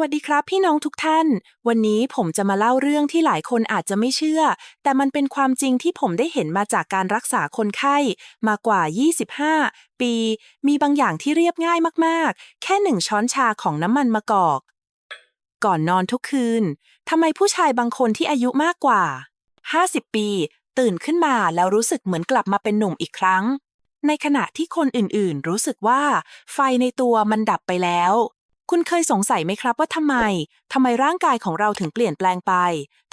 วัสดีครับพี่น้องทุกท่าน วันนี้ผมจะมาเล่าเรื่องที่หลายคนอาจจะไม่เชื่อ แต่มันเป็นความจริงที่ผมได้เห็นมาจากการรักษาคนไข้มากว่า 25 ปี มีบางอย่างที่เรียบง่ายมากๆ แค่หนึ่งช้อนชาของน้ำมันมะกอก ก่อนนอนทุกคืนทำไมผู้ชายบางคนที่อายุมากกว่า 50 ปี ตื่นขึ้นมาแล้วรู้สึกเหมือนกลับมาเป็นหนุ่มอีกครั้ง ในขณะที่คนอื่นๆ รู้สึกว่า ไฟในตัวมันดับไปแล้ว คุณเคยสงสัยไหมครับว่าทำไม ทำไมร่างกายของเราถึงเปลี่ยนแปลงไป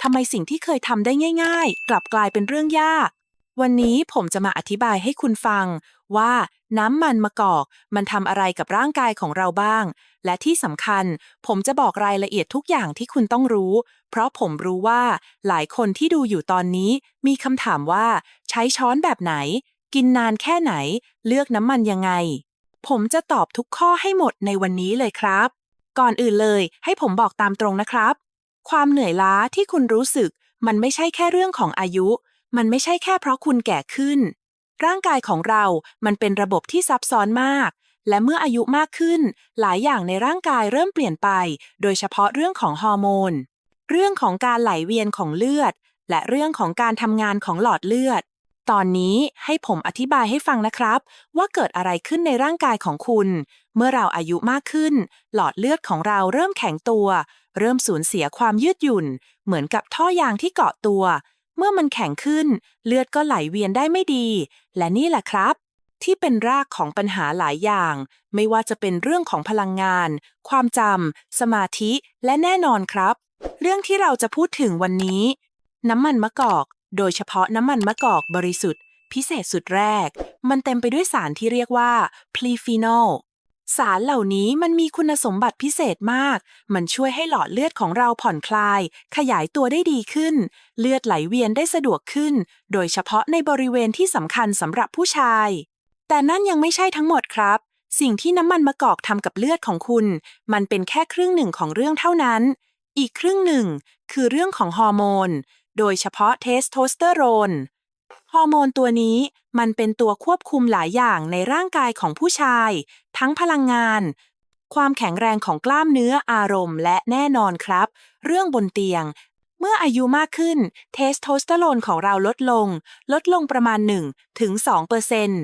ทำไมสิ่งที่เคยทำได้ง่ายๆ กลับกลายเป็นเรื่องยาก วันนี้ผมจะมาอธิบายให้คุณฟัง ว่าน้ำมันมะกอก มันทำอะไรกับร่างกายของเราบ้าง และที่สำคัญ ผมจะบอกรายละเอียดทุกอย่างที่คุณต้องรู้ เพราะผมรู้ว่า หลายคนที่ดูอยู่ตอนนี้ มีคำถามว่า ใช้ช้อนแบบไหน กินนานแค่ไหน เลือกน้ำมันยังไง ผมจะตอบทุกข้อให้หมดในวันนี้เลยครับ ก่อนอื่นเลยให้ผมบอกตามตรงนะครับ ความเหนื่อยล้าที่คุณรู้สึก มันไม่ใช่แค่เรื่องของอายุ มันไม่ใช่แค่เพราะคุณแก่ขึ้น ร่างกายของเรา มันเป็นระบบที่ซับซ้อนมาก และเมื่ออายุมากขึ้น หลายอย่างในร่างกายเริ่มเปลี่ยนไป โดยเฉพาะเรื่องของฮอร์โมน เรื่องของการไหลเวียนของเลือด และเรื่องของการทำงานของหลอดเลือด ตอนนี้ให้ผมอธิบายให้ฟังนะครับ ว่าเกิดอะไรขึ้นในร่างกายของคุณ เมื่อเราอายุมากขึ้น หลอดเลือดของเราเริ่มแข็งตัว เริ่มสูญเสียความยืดหยุ่น เหมือนกับท่อยางที่เกาะตัว เมื่อมันแข็งขึ้น เลือดก็ไหลเวียนได้ไม่ดี และนี่แหละครับ ที่เป็นรากของปัญหาหลายอย่าง ไม่ว่าจะเป็นเรื่องของพลังงาน ความจำสมาธิและแน่นอนครับ เรื่องที่เราจะพูดถึงวันนี้ น้ำมันมะกอก โดยเฉพาะน้ำมันมะกอกบริสุทธิ์ พิเศษสุดแรก มันเต็มไปด้วยสารที่เรียกว่าพลีฟีนอลสารเหล่านี้มันมีคุณสมบัติพิเศษมาก มันช่วยให้หลอดเลือดของเราผ่อนคลาย ขยายตัวได้ดีขึ้น เลือดไหลเวียนได้สะดวกขึ้น โดยเฉพาะในบริเวณที่สำคัญสำหรับผู้ชาย แต่นั่นยังไม่ใช่ทั้งหมดครับ สิ่งที่น้ำมันมะกอกทำกับเลือดของคุณ มันเป็นแค่ครึ่งหนึ่งของเรื่องเท่านั้น อีกครึ่งหนึ่งคือเรื่องของฮอร์โมน โดยเฉพาะเทสโทสเตอโรน ฮอร์โมนตัวนี้มันเป็นตัวควบคุมหลายอย่างในร่างกายของผู้ชาย ทั้งพลังงาน ความแข็งแรงของกล้ามเนื้ออารมณ์ และแน่นอนครับ เรื่องบนเตียง เมื่ออายุมากขึ้น เทสโทสเตอโรนของเราลดลง ลดลงประมาณ1ถึง2เปอร์เซ็นต์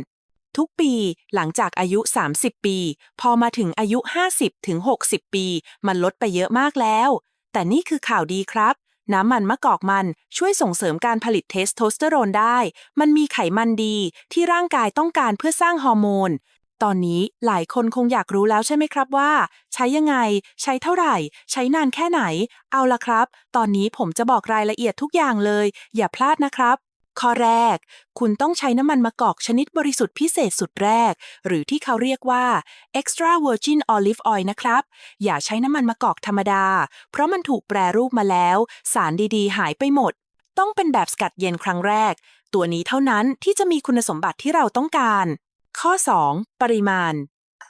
ทุกปีหลังจากอายุ 30 ปี พอมาถึงอายุ 50 ถึง 60 ปี มันลดไปเยอะมากแล้ว แต่นี่คือข่าวดีครับ น้ำมันมะกอกมันช่วยส่งเสริมการผลิตเทสโทสเตอโรนได้ มันมีไขมันดีที่ร่างกายต้องการเพื่อสร้างฮอร์โมน ตอนนี้หลายคนคงอยากรู้แล้วใช่ไหมครับว่า ใช้ยังไง ใช้เท่าไหร่ ใช้นานแค่ไหน เอาละครับ ตอนนี้ผมจะบอกรายละเอียดทุกอย่างเลย อย่าพลาดนะครับ ข้อแรก คุณต้องใช้น้ำมันมะกอกชนิดบริสุทธิ์พิเศษสุดแรก หรือที่เขาเรียกว่า extra virgin olive oil นะครับ อย่าใช้น้ำมันมะกอกธรรมดา เพราะมันถูกแปรรูปมาแล้ว สารดีๆ หายไปหมด ต้องเป็นแบบสกัดเย็นครั้งแรก ตัวนี้เท่านั้นที่จะมีคุณสมบัติที่เราต้องการ ข้อ 2 ปริมาณ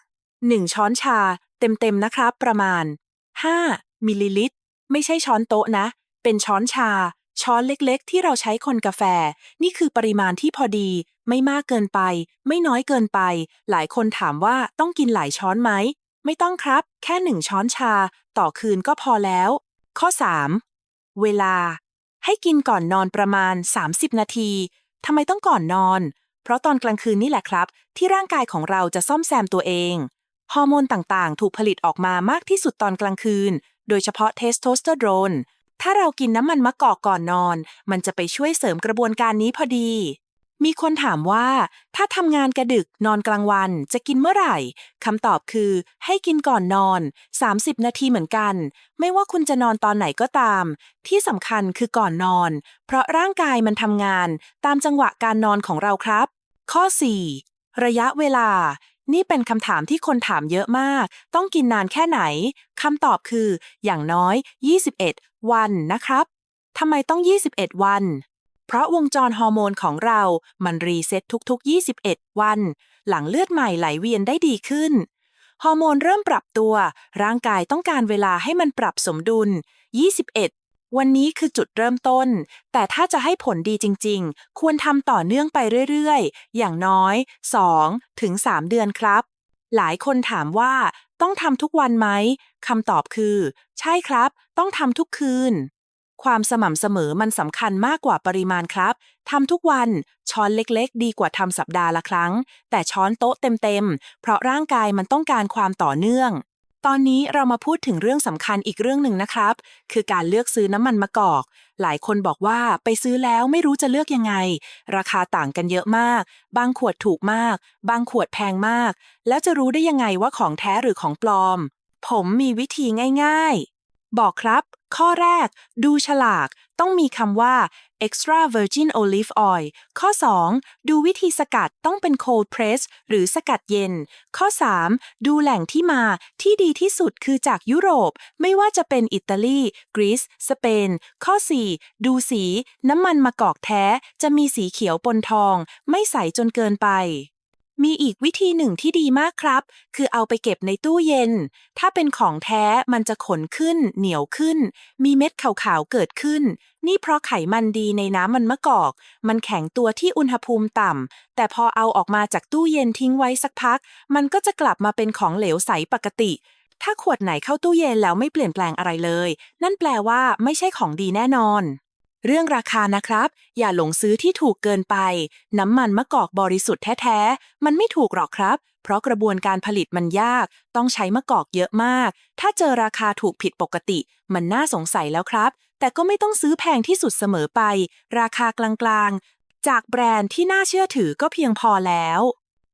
1 ช้อนชา เต็มๆนะครับ ประมาณ 5มิลลิลิตรไม่ใช่ช้อนโต๊ะนะ เป็นช้อนชา ช้อนเล็กๆ ที่เราใช้คนกาแฟ นี่คือปริมาณที่พอดี ไม่มากเกินไป ไม่น้อยเกินไป หลายคนถามว่าต้องกินหลายช้อนไหม ไม่ต้องครับ แค่หนึ่งช้อนชา ต่อคืนก็พอแล้ว ข้อ 3 เวลา ให้กินก่อนนอนประมาณ 30 นาทีทำไมต้องก่อนนอน เพราะตอนกลางคืนนี่แหละครับ ที่ร่างกายของเราจะซ่อมแซมตัวเองฮอร์โมนต่างๆ ถูกผลิตออกมามากที่สุดตอนกลางคืน โดยเฉพาะเทสโทสเตอโรน ถ้าเรากินน้ำมันมะกอกก่อนนอน มันจะไปช่วยเสริมกระบวนการนี้พอดี มีคนถามว่า ถ้าทำงานกระดึกนอนกลางวันจะกินเมื่อไหร่คำตอบคือ ให้กินก่อนนอน 30 นาทีเหมือนกัน ไม่ว่าคุณจะนอนตอนไหนก็ตาม ที่สำคัญคือก่อนนอน เพราะร่างกายมันทำงาน ตามจังหวะการนอนของเราครับ ข้อ 4 ระยะเวลานี่เป็นคำถามที่คนถามเยอะมาก ต้องกินนานแค่ไหน คำตอบคือ อย่างน้อย21 วันนะครับทำไมต้อง 21 วัน เพราะวงจรฮอร์โมนของเรามันรีเซ็ตทุกๆ 21 วัน หลังเลือดใหม่ไหลเวียนได้ดีขึ้น ฮอร์โมนเริ่มปรับตัว ร่างกายต้องการเวลาให้มันปรับสมดุล 21 วันนี้คือจุดเริ่มต้น แต่ถ้าจะให้ผลดีจริง ๆ ควรทำต่อเนื่องไปเรื่อยๆ อย่างน้อย 2 ถึง 3 เดือนครับ หลายคนถามว่าต้องทำทุกวันไหมคำตอบคือ ใช่ครับ ต้องทำทุกคืน ความสม่ำเสมอมันสำคัญมากกว่าปริมาณครับทำทุกวันช้อนเล็กๆ ดีกว่าทำสัปดาห์ละครั้ง แต่ช้อนโต๊ะเต็มๆ เพราะร่างกายมันต้องการความต่อเนื่อง ตอนนี้เรามาพูดถึงเรื่องสำคัญอีกเรื่องหนึ่งนะครับ คือการเลือกซื้อน้ำมันมะกอก หลายคนบอกว่าไปซื้อแล้วไม่รู้จะเลือกยังไง ราคาต่างกันเยอะมาก บางขวดถูกมาก บางขวดแพงมาก แล้วจะรู้ได้ยังไงว่าของแท้หรือของปลอม ผมมีวิธีง่ายๆ บอกครับ ข้อแรก ดูฉลาก ต้องมีคำว่า extra virgin olive oil ข้อ 2 ดูวิธีสกัดต้องเป็น cold press หรือสกัดเย็น ข้อ 3 ดูแหล่งที่มาที่ดีที่สุดคือจากยุโรป ไม่ว่าจะเป็นอิตาลี กรีซ สเปน ข้อ 4 ดูสี น้ำมันมะกอกแท้ จะมีสีเขียวปนทอง ไม่ใสจนเกินไป มีอีกวิธีหนึ่งที่ดีมากครับ คือเอาไปเก็บในตู้เย็น ถ้าเป็นของแท้มันจะขนขึ้น เหนียวขึ้น มีเม็ดขาวๆเกิดขึ้น นี่เพราะไขมันดีในน้ำมันมะกอก มันแข็งตัวที่อุณหภูมิต่ำ แต่พอเอาออกมาจากตู้เย็นทิ้งไว้สักพัก มันก็จะกลับมาเป็นของเหลวใสปกติ ถ้าขวดไหนเข้าตู้เย็นแล้วไม่เปลี่ยนแปลงอะไรเลย นั่นแปลว่าไม่ใช่ของดีแน่นอน เรื่องราคานะครับ อย่าหลงซื้อที่ถูกเกินไป น้ำมันมะกอกบริสุทธิ์แท้ๆ มันไม่ถูกหรอกครับ เพราะกระบวนการผลิตมันยาก ต้องใช้มะกอกเยอะมาก ถ้าเจอราคาถูกผิดปกติ มันน่าสงสัยแล้วครับ แต่ก็ไม่ต้องซื้อแพงที่สุดเสมอไป ราคากลางๆ จากแบรนด์ที่น่าเชื่อถือก็เพียงพอแล้ว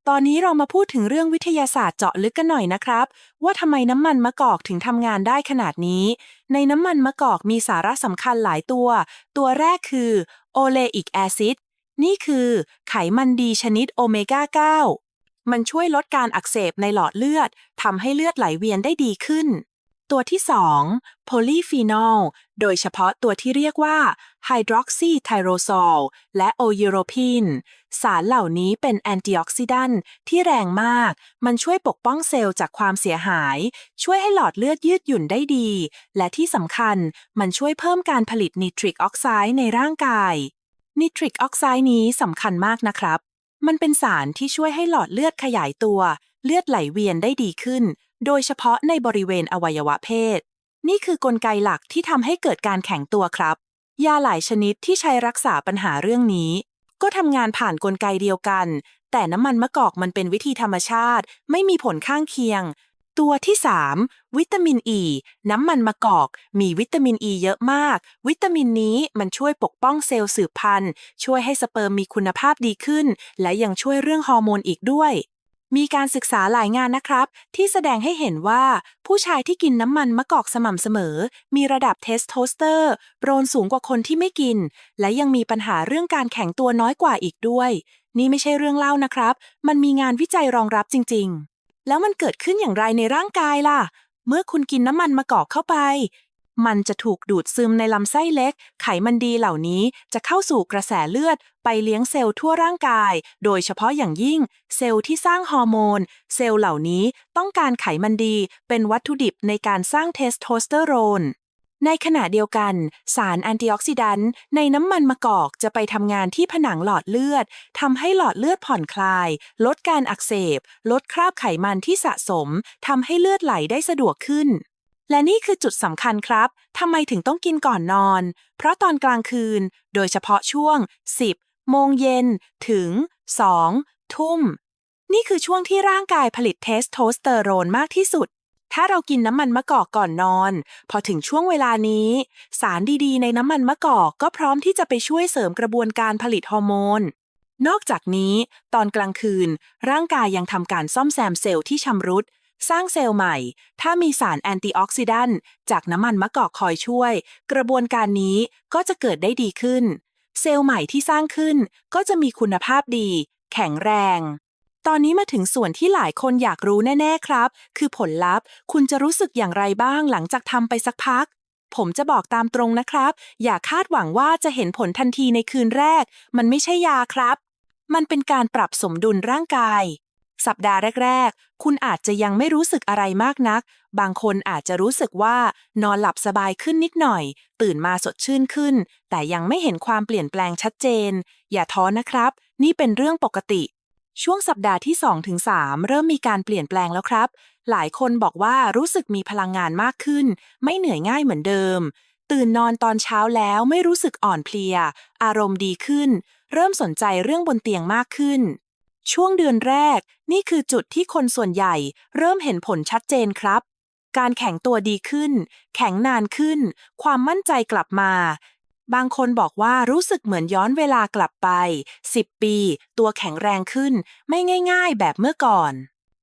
ตอนนี้เรามาพูดถึงเรื่องวิทยาศาสตร์เจาะลึกกันหน่อยนะครับ ว่าทำไมน้ำมันมะกอกถึงทำงานได้ขนาดนี้ ในน้ำมันมะกอกมีสาระสำคัญหลายตัว ตัวแรกคือโอเลอิกแอซิดนี่คือไขมันดีชนิดโอเมก้า 9 มันช่วยลดการอักเสบในหลอดเลือดทำให้เลือดไหลเวียนได้ดีขึ้น ตัวที่ 2 โพลีฟีนอล โดยเฉพาะตัวที่เรียกว่าไฮดรอกซีไทโรซอลและโอยูโรพิน สารเหล่านี้เป็นแอนตี้ออกซิแดนต์ที่แรงมาก มันช่วยปกป้องเซลล์จากความเสียหาย ช่วยให้หลอดเลือดยืดหยุ่นได้ดี และที่สำคัญมันช่วยเพิ่มการผลิตนิตริกออกไซด์ในร่างกาย นิตริกออกไซด์นี้สำคัญมากนะครับ มันเป็นสารที่ช่วยให้หลอดเลือดขยายตัว เลือดไหลเวียนได้ดีขึ้น โดยเฉพาะในบริเวณอวัยวะเพศ นี่คือกลไกหลักที่ทำให้เกิดการแข็งตัวครับ ยาหลายชนิดที่ใช้รักษาปัญหาเรื่องนี้ ก็ทำงานผ่านกลไกเดียวกัน แต่น้ำมันมะกอกมันเป็นวิธีธรรมชาติ ไม่มีผลข้างเคียง ตัวที่ 3 วิตามินอ e, ีน้ำมันมะกอก มีวิตามินอ e ีเยอะมาก วิตามินนี้มันช่วยปกป้องเซลล์สืบพันธุ์ ช่วยให้สเปิร์มมีคุณภาพดีขึ้น และยังช่วยเรื่องฮอร์โมนอีกด้วย มีการศึกษาหลายงานนะครับ ที่แสดงให้เห็นว่า ผู้ชายที่กินน้ำมันมะกอกสม่ำเสมอ มีระดับเทสโทสเตอร์โปรนสูงกว่าคนที่ไม่กิน และยังมีปัญหาเรื่องการแข็งตัวน้อยกว่าอีกด้วย นี่ไม่ใช่เรื่องเล่านะครับ มันมีงานวิจัยรองรับจริง ๆ แล้วมันเกิดขึ้นอย่างไรในร่างกายล่ะ เมื่อคุณกินน้ำมันมะกอกเข้าไป มันจะถูกดูดซึมในลำไส้เล็ก ไขมันดีเหล่านี้จะเข้าสู่กระแสเลือด ไปเลี้ยงเซลล์ทั่วร่างกาย โดยเฉพาะอย่างยิ่ง เซลล์ที่สร้างฮอร์โมน เซลล์เหล่านี้ต้องการไขมันดีเป็นวัตถุดิบในการสร้างเทสโทสเตอโรน ในขณะเดียวกัน สารแอนตี้ออกซิแดนต์ในน้ำมันมะกอกจะไปทำงานที่ผนังหลอดเลือดทำให้หลอดเลือดผ่อนคลาย ลดการอักเสบ ลดคราบไขมันที่สะสมทำให้เลือดไหลได้สะดวกขึ้น และนี่คือจุดสำคัญครับ ทำไมถึงต้องกินก่อนนอน เพราะตอนกลางคืน โดยเฉพาะช่วง 10 โมงเย็น ถึง 2 ทุ่ม นี่คือช่วงที่ร่างกายผลิตเทสโทสเตอโรนมากที่สุด ถ้าเรากินน้ำมันมะกอกก่อนนอน พอถึงช่วงเวลานี้ สารดีๆ ในน้ำมันมะกอกก็พร้อมที่จะไปช่วยเสริมกระบวนการผลิตฮอร์โมน นอกจากนี้ ตอนกลางคืน ร่างกายยังทำการซ่อมแซมเซลล์ที่ชำรุด สร้างเซลล์ใหม่ ถ้ามีสารแอนตี้ออกซิแดนต์จากน้ำมันมะกอกคอยช่วย กระบวนการนี้ก็จะเกิดได้ดีขึ้น เซลล์ใหม่ที่สร้างขึ้นก็จะมีคุณภาพดี แข็งแรง ตอนนี้มาถึงส่วนที่หลายคนอยากรู้แน่ ๆ ครับ คือผลลัพธ์ คุณจะรู้สึกอย่างไรบ้างหลังจากทำไปสักพักผมจะบอกตามตรงนะครับ อย่าคาดหวังว่าจะเห็นผลทันทีในคืนแรก มันไม่ใช่ยาครับ มันเป็นการปรับสมดุลร่างกาย สัปดาห์แรก ๆ คุณอาจจะยังไม่รู้สึกอะไรมากนัก บางคนอาจจะรู้สึกว่านอนหลับสบายขึ้นนิดหน่อย ตื่นมาสดชื่นขึ้น แต่ยังไม่เห็นความเปลี่ยนแปลงชัดเจน อย่าท้อนะครับ นี่เป็นเรื่องปกติ ช่วงสัปดาห์ที่2-3เริ่มมีการเปลี่ยนแปลงแล้วครับ หลายคนบอกว่ารู้สึกมีพลังงานมากขึ้น ไม่เหนื่อยง่ายเหมือนเดิม ตื่นนอนตอนเช้าแล้วไม่รู้สึกอ่อนเพลีย อารมณ์ดีขึ้น เริ่มสนใจเรื่องบนเตียงมากขึ้น ช่วงเดือนแรก นี่คือจุดที่คนส่วนใหญ่ เริ่มเห็นผลชัดเจนครับ การแข็งตัวดีขึ้น แข็งนานขึ้น ความมั่นใจกลับมา บางคนบอกว่ารู้สึกเหมือนย้อนเวลากลับไป 10 ปี ตัวแข็งแรงขึ้น ไม่ง่าย ๆ แบบเมื่อก่อน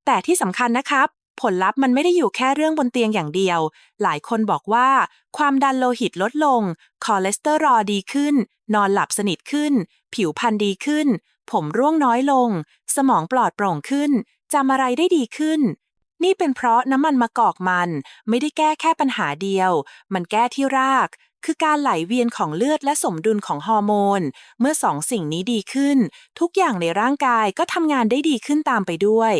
แต่ที่สำคัญนะครับ ผลลัพธ์มันไม่ได้อยู่แค่เรื่องบนเตียงอย่างเดียว หลายคนบอกว่า ความดันโลหิตลดลง คอเลสเตอรอลดีขึ้น นอนหลับสนิทขึ้น ผิวพรรณดีขึ้น ผมร่วงน้อยลง สมองปลอดโปร่งขึ้นจำอะไรได้ดีขึ้น นี่เป็นเพราะน้ำมันมะกอกมัน ไม่ได้แก้แค่ปัญหาเดียว มันแก้ที่ราก คือการไหลเวียนของเลือดและสมดุลของฮอร์โมน เมื่อสองสิ่งนี้ดีขึ้น ทุกอย่างในร่างกายก็ทำงานได้ดีขึ้นตามไปด้วย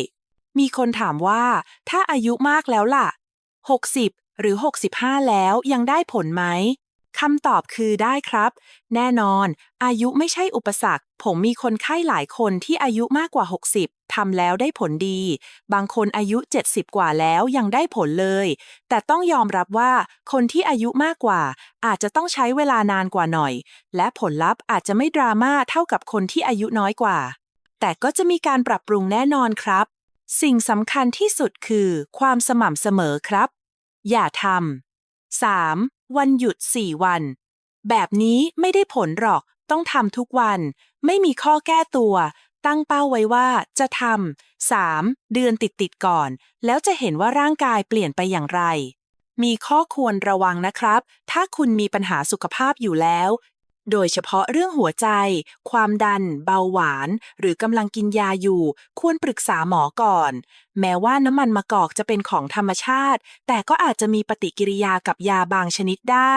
มีคนถามว่า ถ้าอายุมากแล้วล่ะ 60 หรือ 65 แล้วยังได้ผลไหม คำตอบคือได้ครับ แน่นอน อายุไม่ใช่อุปสรรค ผมมีคนไข้หลายคนที่อายุมากกว่า 60 ทำแล้วได้ผลดี บางคนอายุ 70 กว่าแล้วยังได้ผลเลย แต่ต้องยอมรับว่าคนที่อายุมากกว่า อาจจะต้องใช้เวลานานกว่าหน่อย และผลลัพธ์อาจจะไม่ดราม่าเท่ากับคนที่อายุน้อยกว่า แต่ก็จะมีการปรับปรุงแน่นอนครับ สิ่งสำคัญที่สุดคือ ความสม่ำเสมอครับ อย่าทำ 3. วันหยุด 4 วัน แบบนี้ไม่ได้ผลหรอก ต้องทำทุกวัน ไม่มีข้อแก้ตัว ตั้งเป้าไว้ว่าจะทำสามเดือนติดติดก่อน แล้วจะเห็นว่าร่างกายเปลี่ยนไปอย่างไร มีข้อควรระวังนะครับ ถ้าคุณมีปัญหาสุขภาพอยู่แล้ว โดยเฉพาะเรื่องหัวใจ ความดัน เบาหวาน หรือกำลังกินยาอยู่ ควรปรึกษาหมอก่อน แม้ว่าน้ำมันมะกอกจะเป็นของธรรมชาติ แต่ก็อาจจะมีปฏิกิริยากับยาบางชนิดได้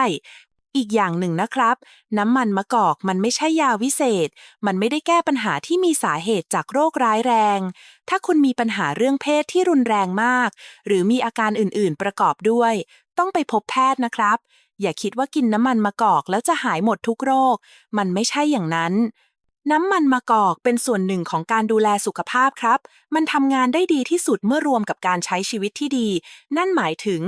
อีกอย่างหนึ่งนะครับ น้ำมันมะกอกมันไม่ใช่ยาวิเศษ มันไม่ได้แก้ปัญหาที่มีสาเหตุจากโรคร้ายแรง ถ้าคุณมีปัญหาเรื่องเพศที่รุนแรงมาก หรือมีอาการอื่น ๆ ประกอบด้วย ต้องไปพบแพทย์นะครับ อย่าคิดว่ากินน้ำมันมะกอกแล้วจะหายหมดทุกโรค มันไม่ใช่อย่างนั้น น้ำมันมะกอกเป็นส่วนหนึ่งของการดูแลสุขภาพครับ มันทำงานได้ดีที่สุดเมื่อรวมกับการใช้ชีวิตที่ดี นั่นหมายถึง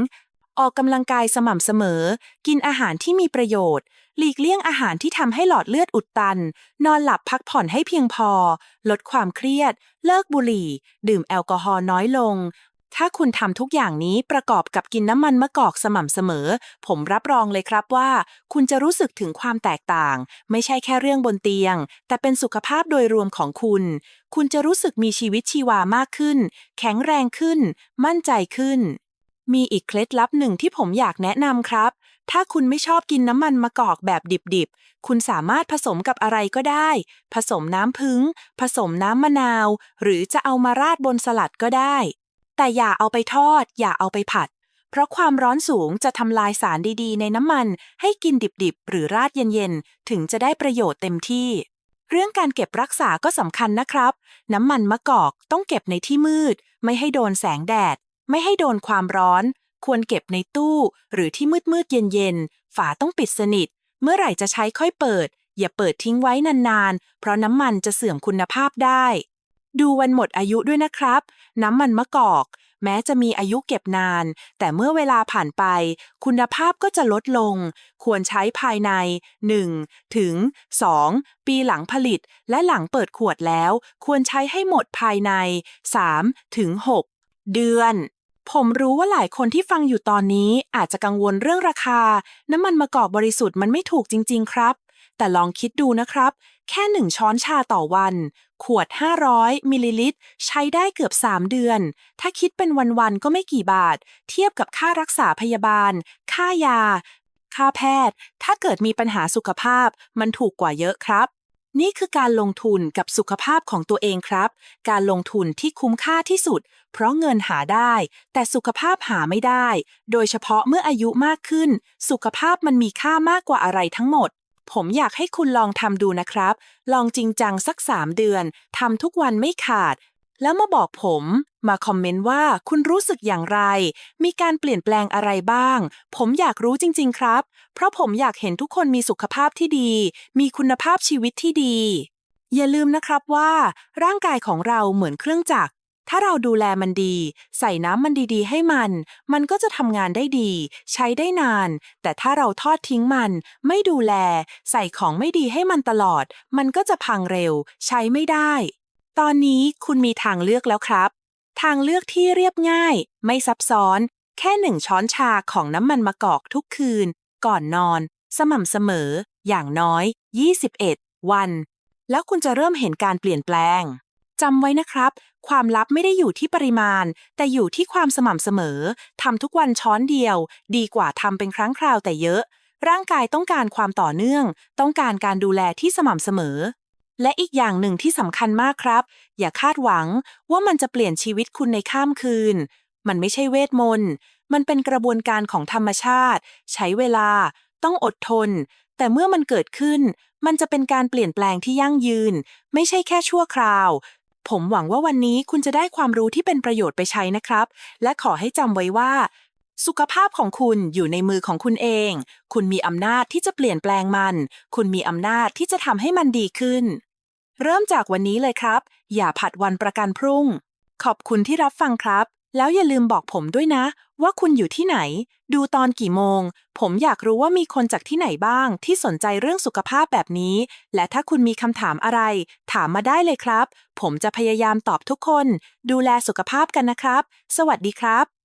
ออกกำลังกายสม่ำเสมอ กินอาหารที่มีประโยชน์ หลีกเลี่ยงอาหารที่ทำให้หลอดเลือดอุดตัน นอนหลับพักผ่อนให้เพียงพอ ลดความเครียด เลิกบุหรี่ ดื่มแอลกอฮอล์น้อยลง ถ้าคุณทำทุกอย่างนี้ประกอบกับกินน้ำมันมะกอกสม่ำเสมอ ผมรับรองเลยครับว่า คุณจะรู้สึกถึงความแตกต่าง ไม่ใช่แค่เรื่องบนเตียง แต่เป็นสุขภาพโดยรวมของคุณ คุณจะรู้สึกมีชีวิตชีวามากขึ้น แข็งแรงขึ้น มั่นใจขึ้น มีอีกเคล็ดลับหนึ่งที่ผมอยากแนะนำครับ ถ้าคุณไม่ชอบกินน้ำมันมะกอกแบบดิบๆ คุณสามารถผสมกับอะไรก็ได้ ผสมน้ำผึ้งผสมน้ำมะนาว หรือจะเอามาราดบนสลัดก็ได้ แต่อย่าเอาไปทอด อย่าเอาไปผัด เพราะความร้อนสูงจะทำลายสารดีๆ ในน้ำมัน ให้กินดิบๆ หรือราดเย็นๆ ถึงจะได้ประโยชน์เต็มที่ เรื่องการเก็บรักษาก็สำคัญนะครับ น้ำมันมะกอกต้องเก็บในที่มืด ไม่ให้โดนแสงแดด ไม่ให้โดนความร้อน ควรเก็บในตู้ หรือที่มืดๆ เย็นๆ ฝาต้องปิดสนิท เมื่อไหร่จะใช้ค่อยเปิด อย่าเปิดทิ้งไว้นานๆ เพราะน้ำมันจะเสื่อมคุณภาพได้ ดูวันหมดอายุด้วยนะครับ น้ำมันมะกอก แม้จะมีอายุเก็บนาน แต่เมื่อเวลาผ่านไป คุณภาพก็จะลดลง ควรใช้ภายใน 1 ถึง 2 ปีหลังผลิต และหลังเปิดขวดแล้ว ควรใช้ให้หมดภายใน 3 ถึง 6 เดือนผมรู้ว่าหลายคนที่ฟังอยู่ตอนนี้อาจจะกังวลเรื่องราคา น้ำมันมะกอกบริสุทธิ์มันไม่ถูกจริง ๆ ครับ แต่ลองคิดดูนะครับ แค่หนึ่งช้อนชาต่อวัน ขวด 500 มิลลิลิตร ใช้ได้เกือบ 3 เดือน ถ้าคิดเป็นวัน ๆ ก็ไม่กี่บาท เทียบกับค่ารักษาพยาบาล ค่ายา ค่าแพทย์ ถ้าเกิดมีปัญหาสุขภาพ มันถูกกว่าเยอะครับ นี่คือการลงทุนกับสุขภาพของตัวเองครับ การลงทุนที่คุ้มค่าที่สุด เพราะเงินหาได้ แต่สุขภาพหาไม่ได้ โดยเฉพาะเมื่ออายุมากขึ้น สุขภาพมันมีค่ามากกว่าอะไรทั้งหมด ผมอยากให้คุณลองทำดูนะครับ ลองจริงจังสัก3เดือนทำทุกวันไม่ขาด แล้วมาบอกผม มาคอมเมนต์ว่าคุณรู้สึกอย่างไร มีการเปลี่ยนแปลงอะไรบ้าง ผมอยากรู้จริง ๆ ครับ เพราะผมอยากเห็นทุกคนมีสุขภาพที่ดี มีคุณภาพชีวิตที่ดีอย่าลืมนะครับว่า ร่างกายของเราเหมือนเครื่องจักร ถ้าเราดูแลมันดี ใส่น้ำมันดีๆ ให้มัน มันก็จะทำงานได้ดี ใช้ได้นาน แต่ถ้าเราทอดทิ้งมัน ไม่ดูแล ใส่ของไม่ดีให้มันตลอด มันก็จะพังเร็ว ใช้ไม่ได้ ตอนนี้คุณมีทางเลือกแล้วครับ ทางเลือกที่เรียบง่าย ไม่ซับซ้อน แค่หนึ่งช้อนชาของน้ำมันมะกอกทุกคืน ก่อนนอน สม่ำเสมอ อย่างน้อย 21 วัน แล้วคุณจะเริ่มเห็นการเปลี่ยนแปลง จำไว้นะครับ ความลับไม่ได้อยู่ที่ปริมาณ แต่อยู่ที่ความสม่ำเสมอทำทุกวันช้อนเดียว ดีกว่าทำเป็นครั้งคราวแต่เยอะ ร่างกายต้องการความต่อเนื่อง ต้องการการดูแลที่สม่ำเสมอ และอีกอย่างหนึ่งที่สำคัญมากครับ อย่าคาดหวังว่ามันจะเปลี่ยนชีวิตคุณในข้ามคืน มันไม่ใช่เวทมนต์มันเป็นกระบวนการของธรรมชาติ ใช้เวลา ต้องอดทน แต่เมื่อมันเกิดขึ้น มันจะเป็นการเปลี่ยนแปลงที่ยั่งยืน ไม่ใช่แค่ชั่วคราว ผมหวังว่าวันนี้คุณจะได้ความรู้ที่เป็นประโยชน์ไปใช้นะครับ และขอให้จำไว้ว่า สุขภาพของคุณอยู่ในมือของคุณเอง คุณมีอำนาจที่จะเปลี่ยนแปลงมัน คุณมีอำนาจที่จะทำให้มันดีขึ้น เริ่มจากวันนี้เลยครับ อย่าผัดวันประกันพรุ่ง ขอบคุณที่รับฟังครับ แล้วอย่าลืมบอกผมด้วยนะ ว่าคุณอยู่ที่ไหน ดูตอนกี่โมง ผมอยากรู้ว่ามีคนจากที่ไหนบ้าง ที่สนใจเรื่องสุขภาพแบบนี้ และถ้าคุณมีคำถามอะไร ถามมาได้เลยครับ ผมจะพยายามตอบทุกคน ดูแลสุขภาพกันนะครับ สวัสดีครับ